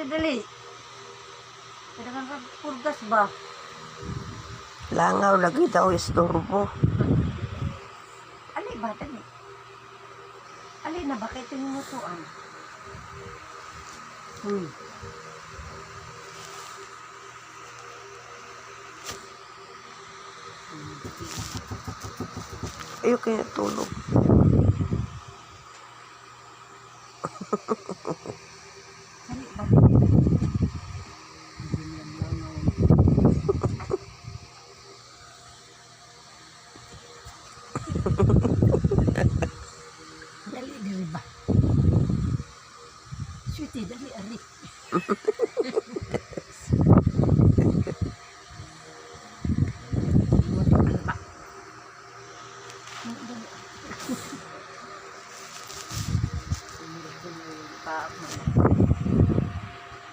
dali, dali. Kailangan ka purgas ba? Langaw lagi daw istorbo. Ali ba, dali. Ali na, bakit tinimutuan? Hmm. Ayaw kaya tulog. Dali dali ba? Sweetie, dali, ari. Dali. Pa,